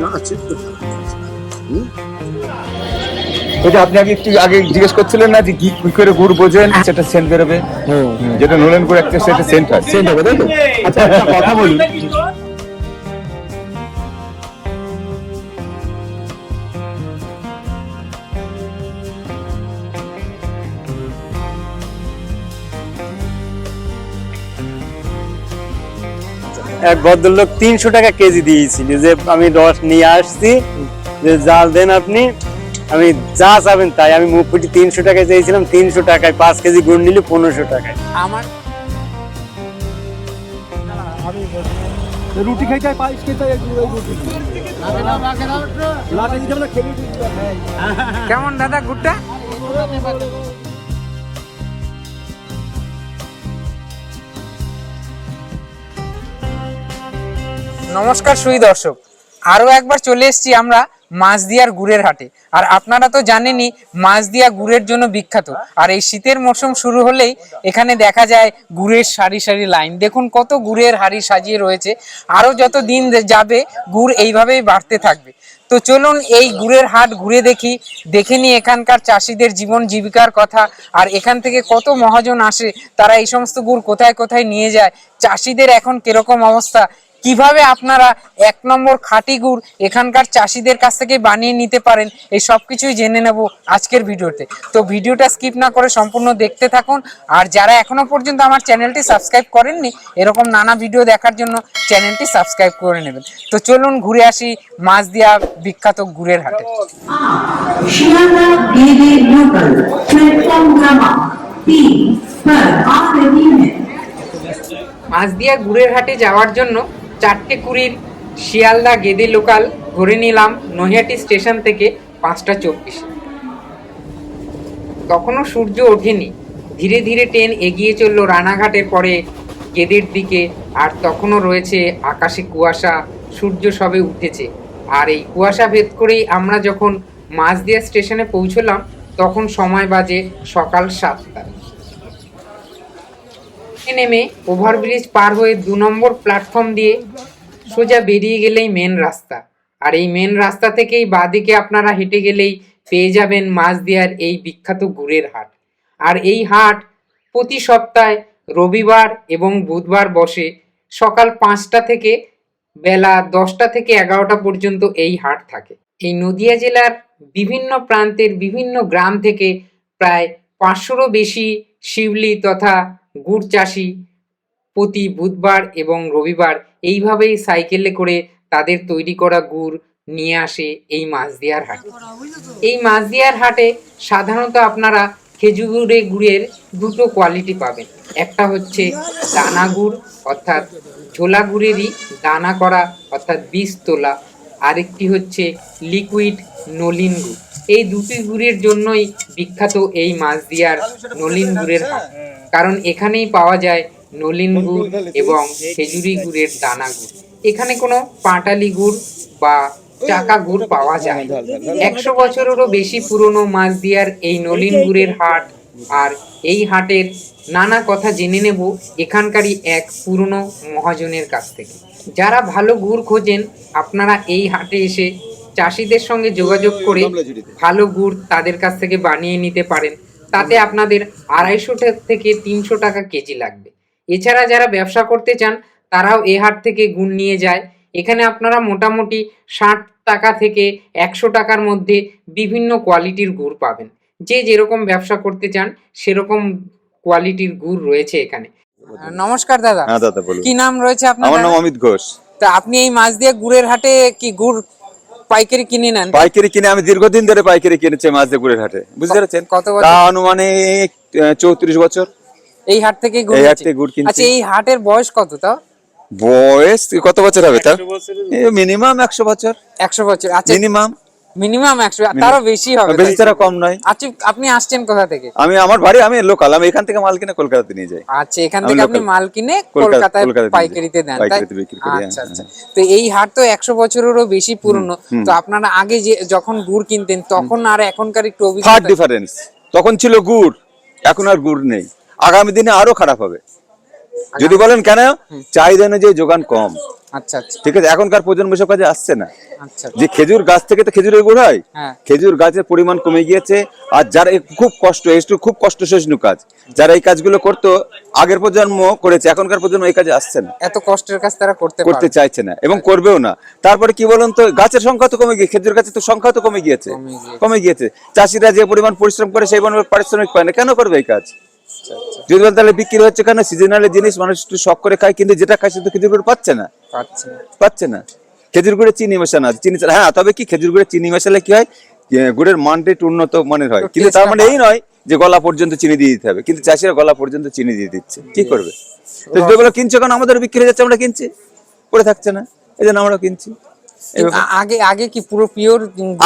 না আছে তো। হুম? ওই যে আপনি আগে একটু আগে জিজ্ঞেস করছিলেন না যে কি কি করে গুড় বোঝেন? সেটা সেন্ট বেরোবে। হুম, যেটা নোলেন গুড় একটা সেটা সেন্ট হয়। সেন্ট হবে তাই তো? আচ্ছা একটা কথা বলুন এক ভদ্রলোক তিনশো টাকা কেজি দিয়েছিল যে আমি রস নিয়ে আসছি যে জাল দেন আপনি আমি যা চাবেন তাই। আমি মুখ ফুটি তিনশো টাকায় চেয়েছিলাম তিনশো টাকায় পাঁচ কেজি গুড় নিলে পনেরোশো টাকায়। আমার রুটি পায়েস খেয়ে দিতে কেমন দাদা গুড়টা? নমস্কার সুই দর্শক। আরও একবার চলে এসেছি আমরা মাছদিয়ার গুড়ের হাটে। আর আপনারা তো জানেনই, মাছদিয়া গুড়ের জন্য বিখ্যাত। আর এই শীতের মৌসুম শুরু হলেই এখানে দেখা যায় গুড়ের সারি সারি লাইন। দেখুন কত গুড়ের হাড়ি সাজিয়ে রয়েছে। আরও যত দিন যাবে, গুড় এইভাবেই বাড়তে থাকবে। তো চলুন এই গুড়ের হাট ঘুরে দেখি। দেখে নিই এখানকার চাষিদের জীবন জীবিকার কথা। আর এখান থেকে কত মহাজন আসে, তারা এই সমস্ত গুড় কোথায় কোথায় নিয়ে যায়, চাষিদের এখন কীরকম অবস্থা কীভাবে আপনারা এক নম্বর খাঁটি গুড় এখানকার চাষিদের কাছ থেকে বানিয়ে নিতে পারেন এই সব কিছুই জেনে নেব আজকের ভিডিওতে। তো ভিডিওটা স্কিপ না করে সম্পূর্ণ দেখতে থাকুন আর যারা এখনও পর্যন্ত আমার চ্যানেলটি সাবস্ক্রাইব করেননি এরকম নানা ভিডিও দেখার জন্য চ্যানেলটি সাবস্ক্রাইব করে নেবেন। তো চলুন ঘুরে আসি মাছ দিয়া বিখ্যাত গুড়ের হাটে। মাছ দিয়া গুড়ের হাটে যাওয়ার জন্য চারটে কুড়ির শিয়ালদা গেদে লোকাল ধরে নিলাম নৈহাটি স্টেশন থেকে পাঁচটা চব্বিশে। তখনও সূর্য ওঠেনি। ধীরে ধীরে ট্রেন এগিয়ে চলল রানাঘাটের পরে গেদের দিকে আর তখনও রয়েছে আকাশে কুয়াশা, সূর্য সবে উঠেছে। আর এই কুয়াশা ভেদ করেই আমরা যখন মাছদিয়া স্টেশনে পৌঁছলাম, তখন সময় বাজে সকাল সাতটা নেমে ওভারব্রিজ পার হয়ে দু নম্বর প্ল্যাটফর্ম দিয়ে সোজা বেরিয়ে গেলেই মেন রাস্তা। আর এই মেন রাস্তা থেকেই বাদিকে আপনারা হেঁটে গেলেই পেয়ে যাবেন মাছদিয়ার এই বিখ্যাত গুড়ের হাট। আর এই হাট প্রতি সপ্তাহে রবিবার এবং বুধবার বসে সকাল পাঁচটা থেকে বেলা দশটা থেকে এগারোটা পর্যন্ত এই হাট থাকে। এই নদিয়া জেলার বিভিন্ন প্রান্তের বিভিন্ন গ্রাম থেকে প্রায় পাঁচশোরও বেশি শিবলি তথা গুড় চাষি প্রতি বুধবার এবং রবিবার এইভাবেই সাইকেলে করে তাদের তৈরি করা গুড় নিয়ে আসে এই মাছদিয়ার হাটে। এই মাছদিয়ার হাটে সাধারণত আপনারা খেজুরে গুড়ের দুটো কোয়ালিটি পাবেন। একটা হচ্ছে দানা গুড়, অর্থাৎ ঝোলা গুড়েরই দানা করা, অর্থাৎ বীজ তোলা। আরেকটি হচ্ছে লিকুইড নলিন গুড়। এই দুটি গুড়ের জন্যই বিখ্যাত এই মাছদিয়ার নলিন গুড়ের হাট কারণ এখানেই পাওয়া যায় নলিন গুড় এবং খেজুরি গুড়ের দানা গুড়। এখানে কোনো পাটালি গুড় বা চাকা গুড় পাওয়া যায়। একশো বছরেরও বেশি পুরনো মাছদিয়ার এই নলিন গুড়ের হাট আর এই হাটের নানা কথা জেনে নেব এখানকারই এক পুরনো মহাজনের কাছ থেকে। যারা ভালো গুড় খোঁজেন, আপনারা এই হাটে এসে চাষিদের সঙ্গে যোগাযোগ করে ভালো গুড় তাদের কাছ থেকে বানিয়ে নিতে পারেন। তাতে আপনাদের আড়াইশো থেকে তিনশো টাকা কেজি লাগবে। এছাড়া যারা ব্যবসা করতে চান, তারাও এ হাট থেকে গুড় নিয়ে যায়। এখানে আপনারা মোটামুটি ষাট টাকা থেকে একশো টাকার মধ্যে বিভিন্ন কোয়ালিটির গুড় পাবেন। যে যেরকম ব্যবসা করতে চান, সেরকম কোয়ালিটির গুড় রয়েছে এখানে। নমস্কার দাদা। হ্যাঁ দাদা বলুন। কি নাম রয়েছে আপনার আমার নাম অমিত ঘোষ। তা আপনি এই মাছ দিয়ে গুড়ের হাটে কি গুড় পাইকারি কিনে নেন? পাইকারি কিনে আমি দীর্ঘদিন ধরে পাইকারি কিনেছি মাছ দিয়ে গুড়ের হাটে। বুঝতে পেরেছেন? কত বছর? তা আনুমানিক চৌত্রিশ বছর। এই হাট থেকে গুড় এই হাট থেকে গুড় কিনছি। আচ্ছা এই হাটের বয়স কত তাও বয়স কত বছর হবে তা? মিনিমাম একশো বছর। একশো বছর। আচ্ছা মিনিমাম। মিনিমাম একশো তারও বেশি হবে বেশি তাই? কম নয়। আচ্ছা আপনি আসছেন কোথা থেকে? আমি আমার বাড়ি আমি লোকাল আমি এখান থেকে মাল কিনে কলকাতাতে নিয়ে যাই। আচ্ছা এখান থেকে আপনি মাল কিনে কলকাতায় পাইকারিতে। দেন বিক্রি করি, হ্যাঁ, আচ্ছা আচ্ছা। হ্যাঁ। তো এই হাট তো একশো বছরেরও বেশি পুরনো। তো আপনারা আগে যে যখন গুড় কিনতেন তখন আর এখনকার একটু অভিজ্ঞতা ডিফারেন্স তখন ছিল গুড় এখন আর গুড় নেই। আগামী দিনে আরও খারাপ হবে। যদি বলেন কেন? চাহিদা অনুযায়ী যোগান কম। আচ্ছা আচ্ছা। ঠিক আছে এখনকার প্রজন্ম এসব কাজে আসছে না। আচ্ছা যে খেজুর গাছ থেকে তো খেজুরের গুড় হয়। খেজুর গাছের পরিমাণ কমে গিয়েছে আর যারা খুব কষ্ট একটু খুব কষ্ট সহিষ্ণু কাজ যারা এই কাজগুলো করতো আগের প্রজন্ম করেছে এখনকার প্রজন্ম এই কাজে আসছে না। এত কষ্টের কাজ তারা করতে করতে চাইছে না এবং করবেও না। তারপরে কি বলুন তো গাছের সংখ্যা তো কমে গিয়ে খেজুর গাছের তো সংখ্যা তো কমে গিয়েছে। কমে গিয়েছে। কমে গিয়েছে। চাষিরা যে পরিমাণ পরিশ্রম করে সেই পরিমাণ পারিশ্রমিক পায় না। কেন করবে এই কাজ? তাহলে বিক্রি হচ্ছে কেন? সিজনালি জিনিস মানুষ একটু শখ করে খায় কিন্তু যেটা খায় সেটা খেজুর গুড় পাচ্ছে না। পাচ্ছে না। খেজুর গুড়ে চিনি মেশানো আছে। চিনি হ্যাঁ তবে কি খেজুর গুড়ে চিনি মেশালে কি হয়? গুড়ের মানটা একটু উন্নত মানের হয়। কিন্তু তার মানে এই নয় যে গলা পর্যন্ত চিনি দিয়ে দিতে হবে। কিন্তু চাষিরা গলা পর্যন্ত চিনি দিয়ে দিচ্ছে। কি করবে? তো যেগুলো কিনছে কারণ আমাদের বিক্রি হয়ে যাচ্ছে আমরা কিনছি। পড়ে থাকছে না। এই জন্য আমরা কিনছি। আগে আগে কি পুরো পিওর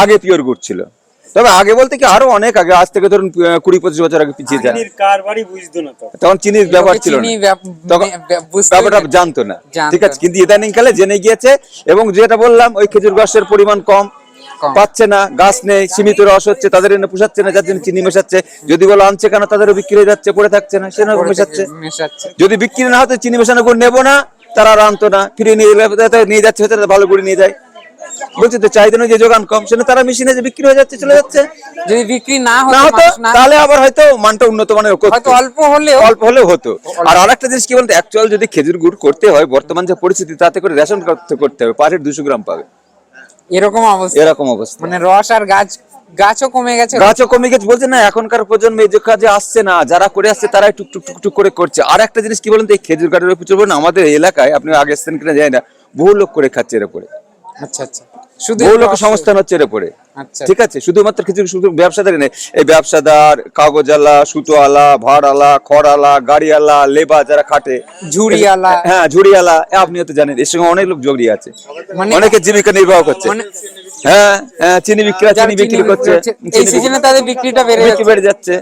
আগে পিওর গুড় ছিল। তবে আগে বলতে কি আরও অনেক আগে আজ থেকে ধরুন কুড়ি পঁচিশ বছর আগে পিছিয়ে যায়। কারবারই বুঝতো না তখন চিনির ব্যবহার ছিল না। তখন ব্যাপারটা জানতো না। ঠিক আছে কিন্তু ইদানিং কালে জেনে গিয়েছে এবং যেটা বললাম ওই খেজুর গাছের পরিমাণ কম। পাচ্ছে না গাছ নেই সীমিত রস হচ্ছে তাদের এনে পোষাচ্ছে না যার জন্য চিনি মেশাচ্ছে। যদি বলো আনছে কেন তাদেরও বিক্রি হয়ে যাচ্ছে পড়ে থাকছে না সে মেশাচ্ছে। যদি বিক্রি না হতো চিনি মেশানো গুড় নেব না তারা আর আনতো না ফিরে নিয়ে নিয়ে যাচ্ছে ভালো করে নিয়ে যায়। বলছি তো চাহিদা যোগান কম সেটা তারা মেশিনে যে বিক্রি হয়ে যাচ্ছে চলে যাচ্ছে। যদি বিক্রি না হতো তাহলে আবার হয়তো মানটা উন্নত মানের। হয়তো অল্প হলেও অল্প হলেও হতো। আর আরেকটা জিনিস কি বলতো অ্যাকচুয়াল যদি খেজুর গুড় করতে হয় বর্তমান যে পরিস্থিতি তাতে করে রেশন করতে হবে পার হেড দুশো গ্রাম পাবে। এরকম অবস্থা। এরকম অবস্থা। মানে রস আর গাছ গাছও কমে গেছে। গাছও কমে গেছে বলছে না এখনকার প্রজন্ম যে কাজে আসছে না যারা করে আসছে তারাই টুক টুক টুক টুক করে করছে। আর একটা জিনিস কি বলুন এই খেজুর গাছের বলুন আমাদের এলাকায় আপনি আগে এসছেন কিনা জানি না বহু লোক করে খাচ্ছে এর উপরে। আচ্ছা আচ্ছা। সংস্থান হচ্ছে এর উপরে আচ্ছা। ঠিক আছে শুধুমাত্র কিছু শুধু ব্যবসাদারই নেই। এই ব্যবসাদার কাগজালা সুতোয়ালা ভাড়ালা খড়ালা গাড়িওয়ালা লেবার যারা খাটে ঝুড়িওয়ালা। হ্যাঁ ঝুড়িওয়ালা আপনিও তো জানেন এর সঙ্গে অনেক লোক জড়িয়ে আছে। মানে- অনেকে জীবিকা নির্বাহ করছে। মানে হ্যাঁ হ্যাঁ চিনি বিক্রি চিনি বিক্রি করছে। এই সিজনে তাদের বিক্রিটা বেড়ে যাচ্ছে। বেড়ে যাচ্ছে।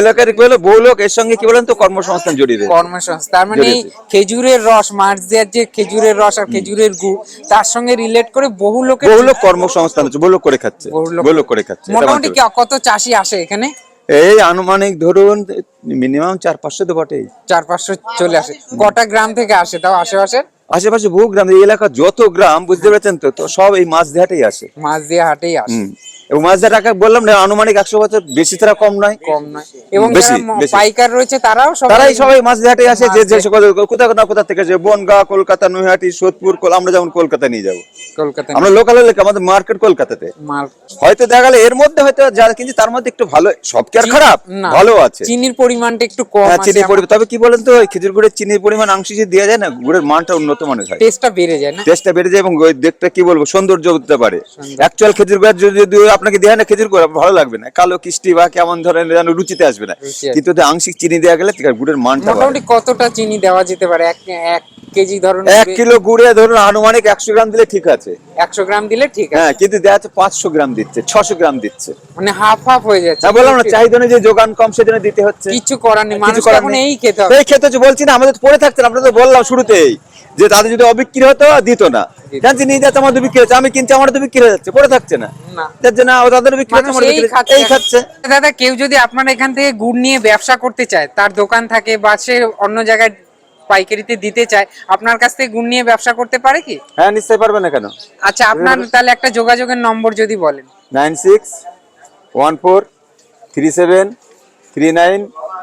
এলাকার কি হলো বহু লোক এর সঙ্গে কি বলেন তো কর্মসংস্থান জড়িয়ে। কর্মসংস্থান তার মানে খেজুরের রস মার্চ দেওয়ার যে খেজুরের রস আর খেজুরের গুড় তার সঙ্গে রিলেট করে বহু লোকের বহু লোক কর্মসংস্থান হচ্ছে বহু লোক করে খাচ্ছে বহু লোক- করে খাচ্ছে মোটামুটি কত চাষি আসে এখানে? এই আনুমানিক ধরুন মিনিমাম চার পাঁচশো তো বটেই। চার পাঁচশো চলে আসে। কটা গ্রাম থেকে আসে তাও আশেপাশে আশেপাশে বহু গ্রাম এই এলাকার যত গ্রাম বুঝতে পারছেন তো তো সব এই মাছ দেহাটেই আসে। মাছ দিয়ে হাটেই আসে। হুম। এবং মাছ দেহাটাকে বললাম না আনুমানিক একশো বছর বেশি তারা কম নয়। কম নয়। এবং বেশি, যারা ম- বেশি। পাইকার রয়েছে তারাও সবাই তারাই সবাই মাছ দেহাটে আসে যে যে সকল কোথা না কোথা থেকে আসে বনগা কলকাতা নৈহাটি সোদপুর কল- আমরা যেমন কলকাতা নিয়ে যাব। কলকাতায় আমরা লোকাল এলাকা আমাদের মার্কেট কলকাতাতে? মাল হয়তো দেখা গেল এর মধ্যে হয়তো যারা কিন্তু তার মধ্যে একটু ভালো সব কি আর খারাপ? না ভালো আছে। চিনির পরিমাণটা একটু কম হ্যাঁ আছে চিনির পরিমাণ তবে কি বলেন তো ওই খেজুর গুড়ের চিনির পরিমাণ আংশিক যদি দেওয়া যায় না গুড়ের মানটা উন্নত মানের হয় টেস্টটা বেড়ে যায় না? টেস্টটা বেড়ে যায় এবং ওই দেখতে কি বলব সৌন্দর্য হতে পারে। অ্যাকচুয়াল খেজুর গুড় যদি যদি আপনাকে দেয় না খেজুর গুড় ভালো লাগবে না। কালো কিষ্টি বা কেমন ধরনের যেন রুচিতে আসবে না। কিন্তু আংশিক চিনি দেওয়া গেলে গুড়ের মানটা। মোটামুটি কতটা চিনি দেওয়া যেতে পারে? এক এক কেজি ধরুন এক কিলো গুড়ে ধরুন আনুমানিক একশো গ্রাম দিলে ঠিক আছে। একশো গ্রাম দিলে ঠিক আছে। হ্যাঁ কিন্তু দেওয়া যাচ্ছে পাঁচশো গ্রাম দিচ্ছে ছশো গ্রাম দিচ্ছে। মানে হাফ হাফ হয়ে যাচ্ছে। হ্যাঁ বললাম না চাহিদা অনুযায়ী যোগান কম সেজন্য দিতে হচ্ছে। কিছু করার নেই মানুষ এখন এই খেতে হবে। এই খেতে হচ্ছে বলছি না আমাদের পড়ে থাকতেন আমরা তো বললাম শুরুতেই যে তাদের যদি অবিক্রি হতো দিত না। জানছি নিয়ে যাচ্ছে আমাদের বিক্রি হচ্ছে আমি কিনছি আমার তো বিক্রি হয়ে যাচ্ছে পড়ে থাকছে না। না। ও তাদের বিক্রি হচ্ছে আমার এই খাচ্ছে। দাদা কেউ যদি আপনার এখান থেকে গুড় নিয়ে ব্যবসা করতে চায় তার দোকান থাকে বা সে অন্য জায়গায় পাইকারিতে দিতে চায় আপনার কাছ থেকে গুণ নিয়ে ব্যবসা করতে পারে কি? হ্যাঁ নিশ্চয়ই পারবে না কেন? আচ্ছা আপনার তাহলে একটা যোগাযোগের নম্বর যদি বলেন। Nine six one four three seven three nine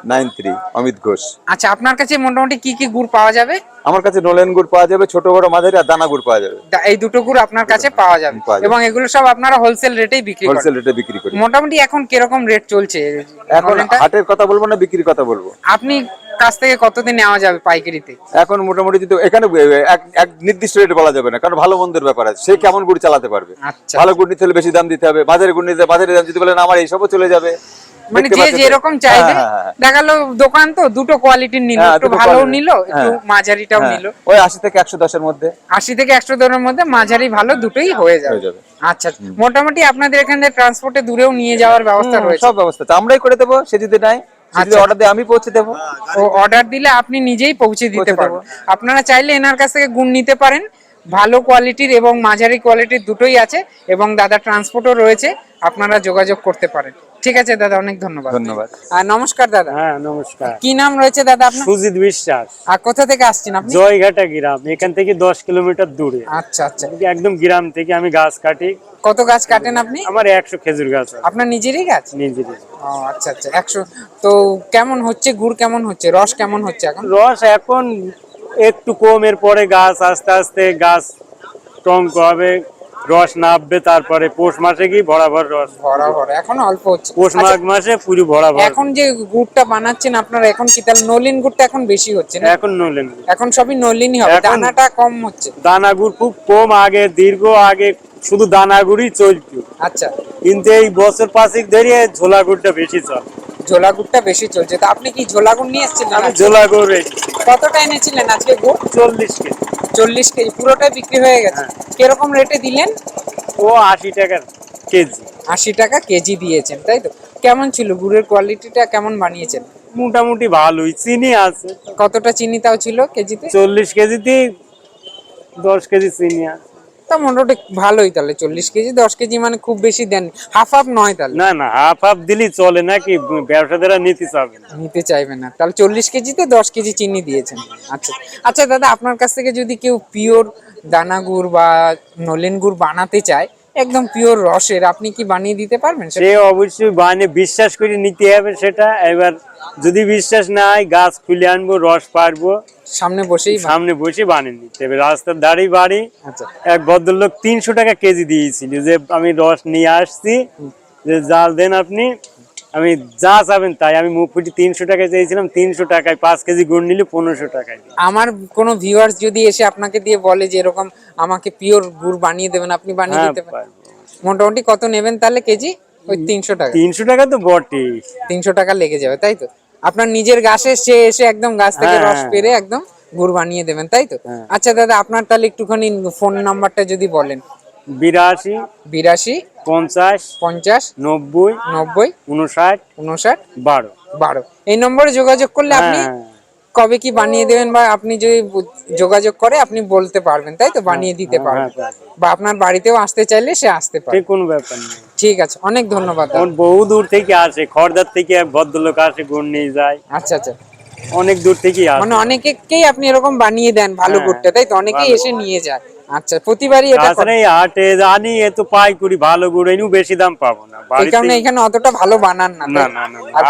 nine three Amit Ghosh. আচ্ছা আপনার কাছে মোটামুটি কি কি গুড় পাওয়া যাবে? আমার কাছে নোলেন গুড় পাওয়া যাবে ছোট বড় মাঝারি আর দানা গুড় পাওয়া যাবে। এই দুটো গুড় আপনার কাছে পাওয়া যাবে। এবং এগুলো সব আপনারা হোলসেল রেটেই বিক্রি করেন। হোলসেল রেটে বিক্রি করি। মোটামুটি এখন কীরকম রেট চলছে? এখন হাটের কথা বলব না বিক্রির কথা বলব? আপনি কাছ থেকে কতদিন নেওয়া যাবে পাইকারিতে? এখন মোটামুটি যদি এখানে এক নির্দিষ্ট রেট বলা যাবে না কারণ ভালো মন্দের ব্যাপার আছে। সে কেমন গুড় চালাতে পারবে? আচ্ছা ভালো গুড় নিতে হলে বেশি দাম দিতে হবে বাজারে গুড় নিতে বাজারে দাম যদি বলেন আমার এইসবও চলে যাবে। মানে যে যেরকম চাইবে। হ্যাঁ, হ্যাঁ, হ্যাঁ। দেখাল দোকান তো দুটো কোয়ালিটির নিল একটু ভালো নিল একটু। মাঝারিটাও নিল। ওই আশি থেকে একশো দশের মধ্যে। আশি থেকে একশো দরের মধ্যে মাঝারি ভালো দুটোই হয়ে যাবে। আচ্ছা মোটামুটি আপনাদের এখানে ট্রান্সপোর্টে দূরেও নিয়ে যাওয়ার ব্যবস্থা রয়েছে। সব ব্যবস্থা আছে। আমরাই করে দেবো সে যদি নাই আচ্ছা। অর্ডার দেয় আমি পৌঁছে দেবো। ও অর্ডার দিলে আপনি নিজেই পৌঁছে দিতে পারবেন। আপনারা চাইলে এনার কাছ থেকে গুণ নিতে পারেন। ভালো কোয়ালিটির এবং মাঝারি কোয়ালিটির দুটোই আছে এবং দাদা ট্রান্সপোর্টও রয়েছে আপনারা যোগাযোগ করতে পারেন। ঠিক আছে দাদা অনেক ধন্যবাদ। ধন্যবাদ। আর নমস্কার দাদা। হ্যাঁ নমস্কার। কি নাম রয়েছে দাদা আপনার? সুজিত বিশ্বাস। আর কোথা থেকে আসছেন আপনি? জয়ঘাটা গ্রাম এখান থেকে দশ কিলোমিটার দূরে। আচ্ছা আচ্ছা। একদম গ্রাম থেকে আমি গাছ কাটি। কত গাছ কাটেন আপনি? আমার একশো খেজুর গাছ আছে। আপনার নিজেরই গাছ? নিজেরই। ও আচ্ছা আচ্ছা একশো। তো কেমন হচ্ছে গুড় কেমন হচ্ছে রস কেমন হচ্ছে এখন? রস এখন একটু কমের পরে গাছ আস্তে আস্তে গাছ টঙ্ক হবে। রস নামবে তারপরে পৌষ মাসে কি বরাবর রস? ভরা ভরা এখন অল্প হচ্ছে। পৌষ আচ্ছা, মাঘ মাসে পুরো বরাবর এখন যে গুড়টা বানাচ্ছেন আপনারা এখন কি তাহলে নলিন গুড়টা এখন বেশি হচ্ছে না? এখন নলেন এখন সবই নলিনই হবে দানাটা কম হচ্ছে। দানা গুড় খুব কম আগে দীর্ঘ আগে শুধু দানাগুড়ি চলতো। আচ্ছা। কিন্তু এই বছর পাঁচেক ধরে ঝোলা গুড়টা বেশি চল। ঝোলা গুড়টা বেশি চলছে। তা আপনি কি ঝোলা গুড় নিয়ে এসেছিলেন আমি? ঝোলা গুড় কতটা এনেছিলেন আজকে গুড়? চল্লিশ কেজি। চল্লিশ কেজি পুরোটাই বিক্রি হয়ে গেছে। কীরকম রেটে দিলেন? ও আশি টাকার কেজি। আশি টাকা কেজি দিয়েছেন তাই তো? কেমন ছিল গুড়ের কোয়ালিটিটা কেমন বানিয়েছেন? মোটামুটি ভালোই চিনি আছে। কতটা চিনি তাও ছিল কেজিতে? চল্লিশ কেজিতে দশ কেজি চিনি আছে। তা মোটামুটি ভালোই তাহলে। চল্লিশ কেজি দশ কেজি মানে খুব বেশি দেন হাফ হাফ নয় তাহলে। না না হাফ হাফ দিলেই চলে নাকি ব্যবসাদারা নিতে চাবে না। নিতে চাইবে না। তাহলে চল্লিশ কেজিতে দশ কেজি চিনি দিয়েছেন। আচ্ছা। আচ্ছা দাদা আপনার কাছ থেকে যদি কেউ পিওর দানা গুড় বা নলেন গুড় বানাতে চায় একদম পিওর রসের আপনি কি বানিয়ে দিতে পারবেন সে অবশ্যই বানে বিশ্বাস করে নিতে হবে সেটা। এবার যদি বিশ্বাস না হয় গাছ খুলে আনব রস পারব সামনে বসেই সামনে বসে বানিয়ে নিতে হবে রাস্তার ধারেই বাড়ি আচ্ছা। এক ভদ্রলোক তিনশো টাকা কেজি দিয়েছিল যে আমি রস নিয়ে আসছি যে জাল দেন আপনি আমি যা চাবেন তাই। আমি মুখ ফুটি তিনশো টাকায় চেয়েছিলাম তিনশো টাকায় পাঁচ কেজি গুড় নিলে পনেরোশো টাকায় আমার কোনো ভিউয়ার্স যদি এসে আপনাকে দিয়ে বলে যে এরকম আমাকে পিওর গুড় বানিয়ে দেবেন আপনি বানিয়ে হ্যাঁ দিতে পারেন মোটামুটি কত নেবেন তাহলে কেজি? ওই তিনশো টাকা। তিনশো টাকা তো বটে তিনশো টাকা লেগে যাবে তাই তো? আপনার নিজের গাছে সে এসে একদম গাছ থেকে হ্যাঁ, রস হ্যাঁ। পেরে একদম গুড় বানিয়ে দেবেন তাই তো? হ্যাঁ। আচ্ছা দাদা আপনার তাহলে একটুখানি ফোন নাম্বারটা যদি বলেন। বিরাশি বিরাশি পঞ্চাশ পঞ্চাশ নব্বই নব্বই উনষাট উনষাট বারো। বারো। এই নম্বরে যোগাযোগ করলে আপনি হ্যাঁ। কবে কি বানিয়ে দেবেন বা আপনি যদি যোগাযোগ করে আপনি বলতে পারবেন তাই তো? বানিয়ে দিতে হ্যাঁ, পারবেন। হ্যাঁ, বা আপনার বাড়িতেও আসতে চাইলে সে আসতে পারে। কোনো ব্যাপার নেই। ঠিক আছে অনেক ধন্যবাদ। বহু দূর থেকে আসে খড়দার থেকে ভদ্রলোক আসে গুড় নিয়ে যায়। আচ্ছা আচ্ছা। অনেক দূর থেকেই আসে। মানে অনেকেই আপনি এরকম বানিয়ে দেন ভালো হ্যাঁ, গুড়টা তাই তো? অনেকেই এসে নিয়ে যায়। আচ্ছা প্রতিবারই এটা এই হাটে জানি এ তো পাই করি ভালো গুড় এনেও বেশি দাম পাবো না। এই কারণে এখানে অতটা ভালো বানান না না না আর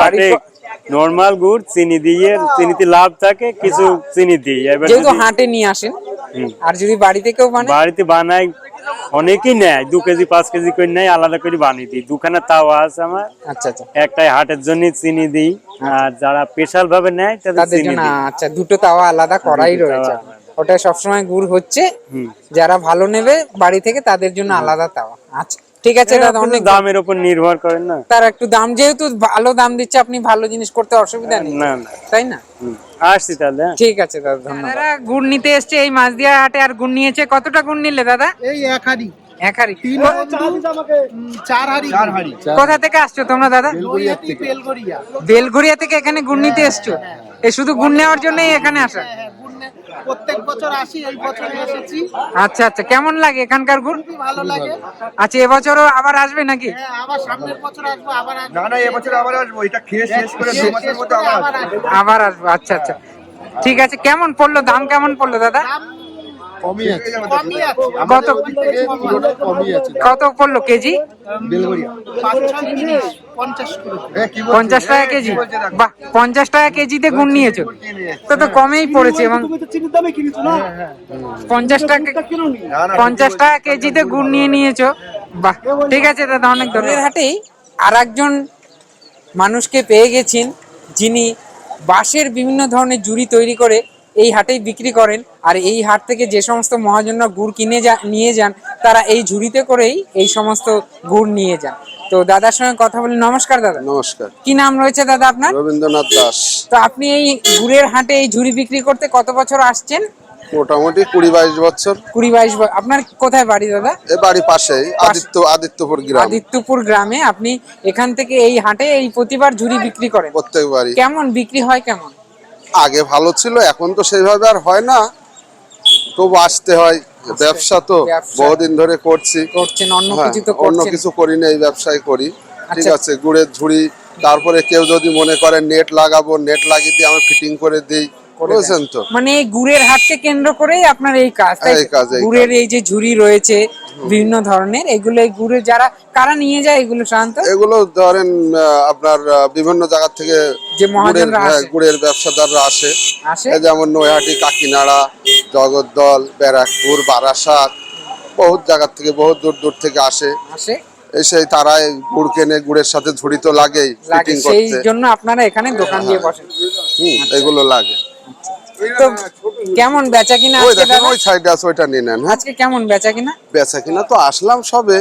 নর্মাল গুড় চিনি দিয়ে চিনিতে লাভ থাকে কিছু চিনি দিই এবার যেহেতু যদি হাটে নিয়ে আসেন আর যদি বাড়িতে কেউ বানায়? বাড়িতে বানাই অনেকেই নেয় দু কেজি পাঁচ কেজি করে নেয় আলাদা করে বানিয়ে দিই। দুখানা তাওয়া আছে আমার। আচ্ছা আচ্ছা। একটাই হাটের জন্য চিনি দিই আর যারা স্পেশাল ভাবে নেয় তাদের চিনি জন্য দিই। আচ্ছা দুটো তাওয়া আলাদা করাই রয়েছে। ওটা সবসময় গুড় হচ্ছে। হুম। যারা ভালো নেবে বাড়ি থেকে তাদের জন্য আলাদা তাওয়া। আচ্ছা। ঠিক আছে দাদা অনেক দামের উপর নির্ভর করে না। তার একটু দাম যেহেতু ভালো দাম দিচ্ছে আপনি ভালো জিনিস করতে অসুবিধা নেই। না না। তাই না। আসছি তাহলে হ্যাঁ। ঠিক আছে দাদা ধন্যবাদ। দাদা গুড় নিতে এসছে এই মাছদিয়া হাটে আর গুড় নিয়েছে কতটা গুড় নিলে দাদা? এই এক হাড়ি। এক হাড়ি। তিন চার হাড়ি। চার হাড়ি কোথা থেকে আসছো তোমরা দাদা? বেলগড়িয়া বেলঘরিয়া থেকে। এখানে গুড় নিতে এসছো? এই শুধু গুড় নেওয়ার জন্যই এখানে আসা? হ্যাঁ, গুড় নে- প্রত্যেক বছর আসি এই বছর এসেছি। আচ্ছা আচ্ছা কেমন লাগে এখানকার গুড় খুবই ভালো লাগে। আচ্ছা এবছরও আবার আসবে নাকি? হ্যাঁ আবার সামনের বছর আসব আবার আসব। না না এবছর আবার আসব এটা খেয়ে শেষ করে দু মাসের মধ্যে আবার আসব। আবার আসব আচ্ছা আচ্ছা। ঠিক আছে কেমন পড়ল? দাম কেমন পড়ল দাদা? দাম কমই আছে। কমই আছে। কত কমই আছে। কত পড়ল কেজি? তিরিশ পঞ্চাশ টাকা কেজি? বাহ পঞ্চাশ টাকা কেজিতে গুড় নিয়েছো। তো তো কমেই পড়েছে এবং তুমি তো চিনির দামে কিনেছো না? পঞ্চাশ টাকা পঞ্চাশ টাকা কেজিতে গুড় নিয়ে নিয়েছো। বাহ ঠিক আছে দাদা অনেক ধরনের হাটেই আর একজন মানুষকে পেয়ে গেছেন যিনি বাঁশের বিভিন্ন ধরনের জুড়ি তৈরি করে এই হাটেই বিক্রি করেন আর এই হাট থেকে যে সমস্ত মহাজনরা গুড় কিনে যা নিয়ে যান তারা এই ঝুড়িতে করেই এই সমস্ত গুড় নিয়ে যান। তো দাদার সঙ্গে কথা বলি নমস্কার দাদা। নমস্কার। কি নাম রয়েছে দাদা আপনার? রবীন্দ্রনাথ দাস। তো আপনি এই গুড়ের হাটে এই ঝুড়ি বিক্রি করতে কত বছর আসছেন? মোটামুটি কুড়ি বাইশ বছর। কুড়ি বাইশ বছর আপনার কোথায় বাড়ি দাদা? এ বাড়ি পাশেই আদিত্য আদিত্যপুর গ্রাম। আদিত্যপুর গ্রামে। আপনি এখান থেকে এই হাটে এই প্রতিবার ঝুড়ি বিক্রি করেন। প্রত্যেক বাড়ি কেমন বিক্রি হয় কেমন? আগে ভালো ছিল এখন তো সেইভাবে আর হয় না। তবু আসতে হয় ব্যবসা তো বহুদিন ধরে করছি। অন্য হ্যাঁ, কিছু করি না এই ব্যবসায় করি। ঠিক আচ্ছা। আছে গুড়ের ঝুড়ি তারপরে কেউ যদি মনে করে নেট লাগাবো নেট লাগিয়ে দিয়ে আমি ফিটিং করে দিই। বুঝেছেন তো। মানে গুড়ের হাটকে কেন্দ্র করেই আপনার এই কাজ এই কাজ, গুড়ের এই যে ঝুড়ি রয়েছে বিভিন্ন ধরনের এগুলো এই গুড়ের যারা কারা নিয়ে যায় এগুলো শান্ত এগুলো ধরেন আপনার বিভিন্ন জায়গা থেকে যে মহাজনরা হ্যাঁ, গুড়ের ব্যবসাদাররা আসে। যেমন নৈহাটি কাকিনাড়া জগদ্দল ব্যারাকপুর বারাসাত বহুত জায়গা থেকে বহুত দূর দূর থেকে আসে। আসে? এসে তারাই গুড় কেনে গুড়ের সাথে ঝুড়ি তো লাগেই লাগে সেই জন্য আপনারা এখানে দোকান দিয়ে বসেন। হুম, এগুলো লাগে। তো কেমন বেচা কিনা ওই দেখেন ওই সাইডে আছে ওইটা নিয়ে নেন হ্যাঁ। আজকে কেমন বেচা কিনা? বেচা কিনা তো আসলাম সবে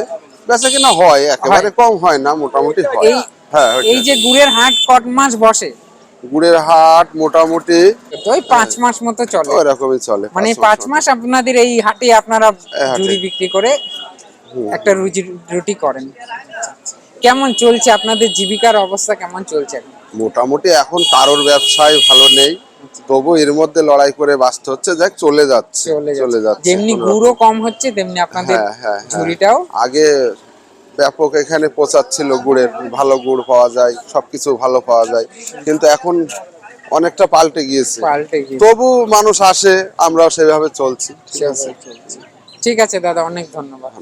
বেচা কিনা হয় একেবারে কম হয় না মোটামুটি হয়। এই হ্যাঁ এই যে গুড়ের হাট কট মাস বসে। গুড়ের হাট মোটামুটি ওই পাঁচ মাস মতো চলে। ওই রকমই চলে মানে পাঁচ মাস আপনাদের এই হাটে আপনারা ঝুড়ি বিক্রি করে একটা রুজি রুটি করেন। কেমন চলছে আপনাদের জীবিকার অবস্থা কেমন চলছে মোটামুটি এখন কারোর ব্যবসায় ভালো নেই তবু এর মধ্যে লড়াই করে বাঁচতে হচ্ছে দেখ চলে যাচ্ছে চলে যাচ্ছে। যেমনি গুড়ও কম হচ্ছে তেমনি আপনাদের হ্যাঁ, হ্যাঁ, হ্যাঁ। ঝুড়িটাও। আগে ব্যাপক এখানে পচাচ্ছিল গুড়ের ভালো গুড় পাওয়া যায় সবকিছু ভালো পাওয়া যায় কিন্তু এখন অনেকটা পাল্টে গিয়েছে। পাল্টে গিয়েছে। তবু মানুষ আসে আমরাও সেভাবে চলছি ঠিক আছে? ঠিক আছে দাদা অনেক ধন্যবাদ।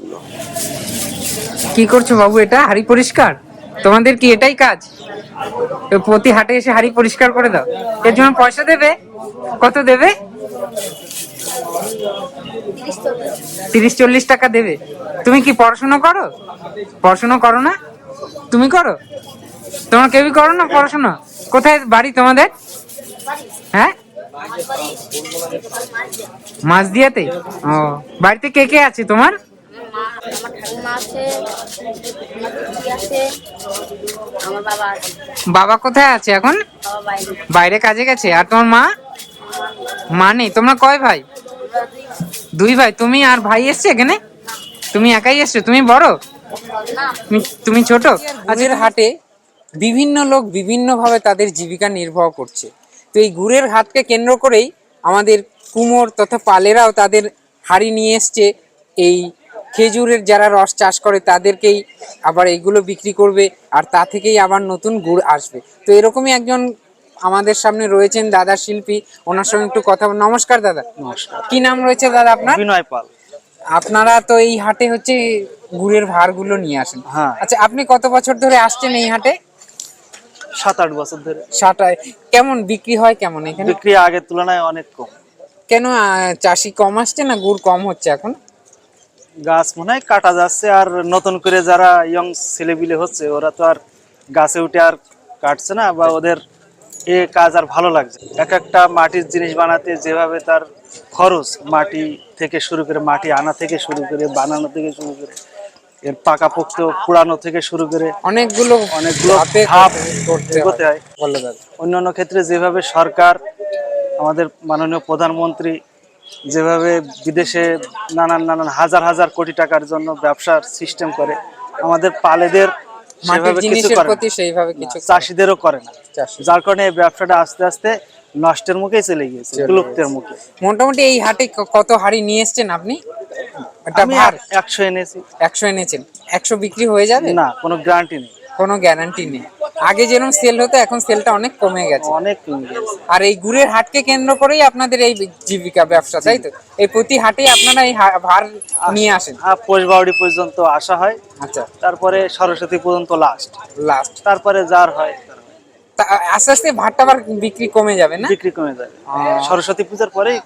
কি করছ বাবু এটা? হাড়ি পরিষ্কার? তোমাদের কি এটাই কাজ? প্রতি হাটে এসে হাড়ি পরিষ্কার করে দাও। এর জন্য পয়সা দেবে? কত দেবে? তিরিশ চল্লিশ টাকা দেবে। তুমি কি পড়াশোনা করো? পড়াশুনো করো না? তুমি করো? তোমার কেউই করো না পড়াশোনা? কোথায় বাড়ি তোমাদের? হ্যাঁ? মাছ দিয়াতে? ও, বাড়িতে কে কে আছে তোমার? মা আমার ঠাকুমা আছে আমার দিদি আছে আমার বাবা আছে। বাবা কোথায় আছে এখন? বাবা বাইরে। বাইরে কাজে গেছে? আর তোমার মা? মা নেই। তোমরা কয় ভাই? দুই ভাই। তুমি আর ভাই এসছে এখানে? তুমি একাই এসছো? তুমি বড়? তুমি তুমি ছোট? আজকের হাটে বিভিন্ন লোক বিভিন্নভাবে তাদের জীবিকা নির্বাহ করছে। তো এই গুড়ের হাটকে কেন্দ্র করেই আমাদের কুমোর তথা পালেরাও তাদের হাড়ি নিয়ে এসছে এই খেজুরের যারা রস চাষ করে তাদেরকেই আবার এইগুলো বিক্রি করবে আর তা থেকেই আবার নতুন গুড় আসবে। তো এরকমই একজন আমাদের সামনে রয়েছেন দাদা শিল্পী ওনার সঙ্গে একটু কথা নমস্কার দাদা। নমস্কার। কি নাম রয়েছে দাদা আপনার? বিনয় পাল। আপনারা তো এই হাটে হচ্ছে গুড়ের ভাড়গুলো নিয়ে আসেন। হ্যাঁ। আচ্ছা আপনি কত বছর ধরে আসছেন এই হাটে? সাত আট বছর ধরে। সাটায় কেমন বিক্রি হয় কেমন এখানে? বিক্রি আগের তুলনায় অনেক কম। কেন চাষি কম আসছে না গুড় কম হচ্ছে এখন? গাছ মনে হয় কাটা যাচ্ছে আর নতুন করে যারা ইয়ং ছেলেবিলে হচ্ছে ওরা তো আর গাছে উঠে আর কাটছে না বা ওদের এ কাজ আর ভালো লাগছে এক একটা মাটির জিনিস বানাতে যেভাবে তার খরচ মাটি থেকে শুরু করে মাটি আনা থেকে শুরু করে বানানো থেকে শুরু করে এর পাকাপোক্ত পুরানো থেকে শুরু করে অনেকগুলো অনেকগুলো ধাপে এগোতে হয়। অন্যান্য ক্ষেত্রে যেভাবে সরকার আমাদের মাননীয় প্রধানমন্ত্রী যেভাবে বিদেশে নানান নানান হাজার হাজার কোটি টাকার জন্য ব্যবসার সিস্টেম করে আমাদের পালেদের। চাষিদেরও করে না। যার কারণে এই ব্যবসাটা আস্তে আস্তে নষ্টের মুখেই চলে গিয়েছে বিলুপ্তের মুখে। মোটামুটি এই হাটে কত হাড়ি নিয়ে এসছেন আপনি? একশো এনেছি। একশো এনেছেন। একশো বিক্রি হয়ে যাবে? না কোনো গ্যারান্টি নেই। কোনো গ্যারান্টি নেই। আগে যেরকম সেল হতো এখন সেলটা অনেক কমে গেছে। অনেক কমে গেছে। আর এই গুড়ের হাটকে কেন্দ্র করেই আপনাদের এই জীবিকা ব্যবসা তাই তো? এই প্রতি হাটেই আপনারা এই ভার নিয়ে আসেন। পোষবাউড়ি পর্যন্ত আসা হয়। আচ্ছা। তারপরে সরস্বতী পর্যন্ত লাস্ট লাস্ট তারপরে যার হয় আস্তে আস্তে ভাতটা আবার বিক্রি কমে যাবে না? বিক্রি কমে যায় সরস্বতী পূজার পরেই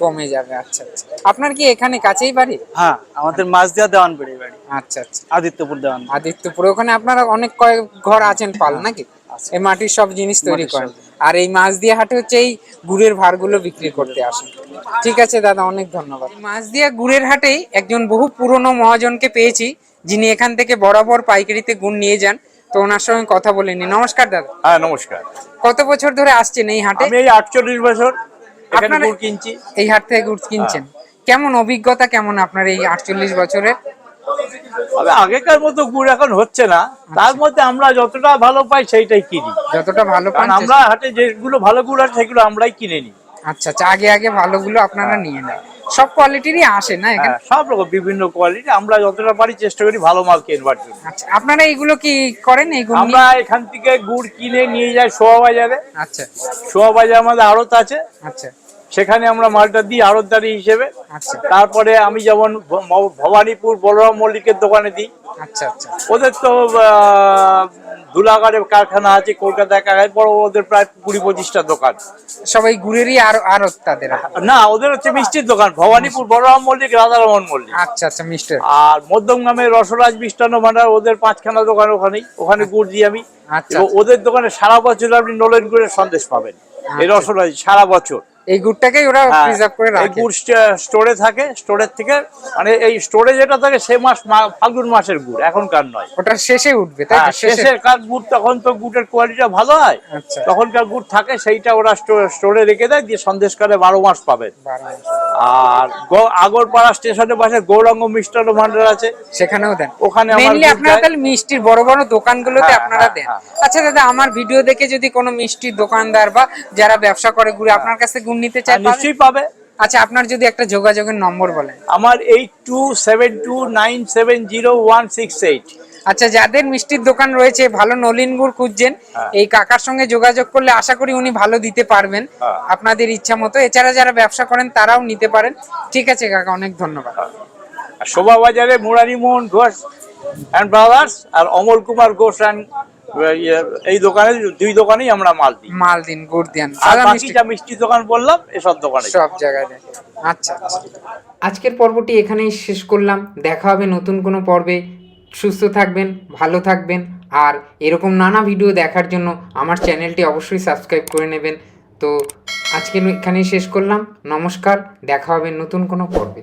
কমে যাবে। আচ্ছা আচ্ছা। আপনার কি এখানে কাছেই বাড়ি? হ্যাঁ আমাদের মাছ দেওয়া দেওয়ান বেড়ে। আচ্ছা আচ্ছা। আদিত্যপুর দেওয়ান আদিত্যপুরে ওখানে আপনারা অনেক কয়েক ঘর আছেন পাল নাকি? এই মাটির সব জিনিস তৈরি করেন। আর এই মাছ দিয়ে হাটে হচ্ছে এই গুড়ের ভারগুলো বিক্রি করতে আসেন। ঠিক আছে দাদা অনেক ধন্যবাদ। মাছ দিয়ে গুড়ের হাটেই একজন বহু পুরনো মহাজনকে পেয়েছি যিনি এখান থেকে বরাবর পাইকারিতে গুড় নিয়ে যান। তো ওনার সঙ্গে কথা বলে নি নমস্কার দাদা। হ্যাঁ নমস্কার। কত বছর ধরে আসছেন এই হাটে? আমি এই আটচল্লিশ বছর এখানে গুড় কিনছি। এই হাট থেকে গুড় কিনছেন। কেমন অভিজ্ঞতা কেমন আপনার এই আটচল্লিশ বছরের? তবে আগেকার মতো গুড় এখন হচ্ছে না। তার মধ্যে আমরা যতটা ভালো পাই সেইটাই কিনি। যতটা ভালো পান আমরা হাটে যেগুলো ভালো গুড় আছে সেগুলো আমরাই কিনে নিই। আচ্ছা আচ্ছা আগে আগে ভালোগুলো আপনারা নিয়ে নেন। সব কোয়ালিটিরই আসে না এখানে? হ্যাঁ, সব রকম বিভিন্ন কোয়ালিটি আমরা যতটা পারি চেষ্টা করি ভালো মাল কেনবার জন্য। আচ্ছা আপনারা এগুলো কি করেন এইগুলো আমরা এখান থেকে গুড় কিনে নিয়ে যাই শোয়া বাজারে। আচ্ছা। শোয়া বাজার আমাদের আড়ত আছে। আচ্ছা। সেখানে আমরা মালটা দিই আড়তদারি হিসেবে। আচ্ছা। তারপরে আমি যেমন ভবানীপুর বলরাম মল্লিকের দোকানে দিই। আচ্ছা আচ্ছা। ওদের তো ধুলাগড়ে কারখানা আছে কলকাতায় কারখানা বড় ওদের প্রায় কুড়ি পঁচিশটা দোকান। সবাই গুড়েরই আর আরত তাদের? না ওদের হচ্ছে মিষ্টির দোকান ভবানীপুর বলরাম মল্লিক রাধারমন মল্লিক। আচ্ছা আচ্ছা মিস্টার আর মধ্যমগ্রামের রসরাজ মিষ্টান্ন ভান্ডার ওদের পাঁচখানা দোকান ওখানেই ওখানে গুড় দিই আমি। আচ্ছা, ওদের দোকানে সারা বছর আপনি নলেন গুড়ের সন্দেশ পাবেন। এই রসরাজ সারা বছর। এই গুড়টাকেই ওরা হ্যাঁ, প্রিজার্ভ করে এই রাখে। গুড় স্টোরে থাকে স্টোরের থেকে মানে এই স্টোরে যেটা থাকে সে মাস ফাল্গুন মাসের গুড় এখনকার নয়। ওটা শেষে উঠবে তাই হ্যাঁ, শেষে কার গুড় তখন তো গুড়ের কোয়ালিটিটা ভালো হয়। আচ্ছা। তখনকার গুড় থাকে সেইটা ওরা স্টোরে রেখে দেয় দিয়ে সন্দেশ করে বারো মাস। পাবেন আর আগরপাড়া স্টেশনের পাশে গৌরাঙ্গ মিষ্টান্ন ভান্ডার আছে। সেখানেও দেন। ওখানে মেইনলি আপনারা তাহলে মিষ্টির বড় বড় দোকানগুলোতে হ্যাঁ, আপনারা হ্যাঁ, দেন। হ্যাঁ। আচ্ছা দাদা আমার ভিডিও দেখে যদি কোনো মিষ্টির দোকানদার বা যারা ব্যবসা করে ঘুরে আপনার কাছে গুড় নিতে চায় নিশ্চয়ই পাবে। আচ্ছা আপনার যদি একটা যোগাযোগের নম্বর বলেন। আমার eight two seven two nine seven zero one six eight. আচ্ছা যাদের মিষ্টির দোকান রয়েছে ভালো নলিন গুড় খুঁজছেন হ্যাঁ। এই কাকার সঙ্গে যোগাযোগ করলে আশা করি উনি ভালো দিতে পারবেন। হ্যাঁ। আপনাদের ইচ্ছা মতো। এছাড়া যারা ব্যবসা করেন তারাও নিতে পারেন। ঠিক আছে কাকা অনেক ধন্যবাদ। আর শোভা বাজারে মুরারি মোহন ঘোষ অ্যান্ড ব্রাদার্স আর অমল কুমার ঘোষ অ্যান্ড এই দোকানে দুই দোকানেই আমরা মাল দিই। মাল দিন গুড় দেন আর বাকি মিষ্টি যা মিষ্টি দোকান বললাম এসব দোকানে সব জায়গায় আচ্ছা আচ্ছা। আজকের পর্বটি এখানেই শেষ করলাম। দেখা হবে নতুন কোনো পর্বে। সুস্থ থাকবেন ভালো থাকবেন আর এরকম নানা ভিডিও দেখার জন্য আমার চ্যানেলটি অবশ্যই সাবস্ক্রাইব করে নেবেন। তো আজকে এখানেই শেষ করলাম। নমস্কার দেখা হবে নতুন কোনো পর্বে।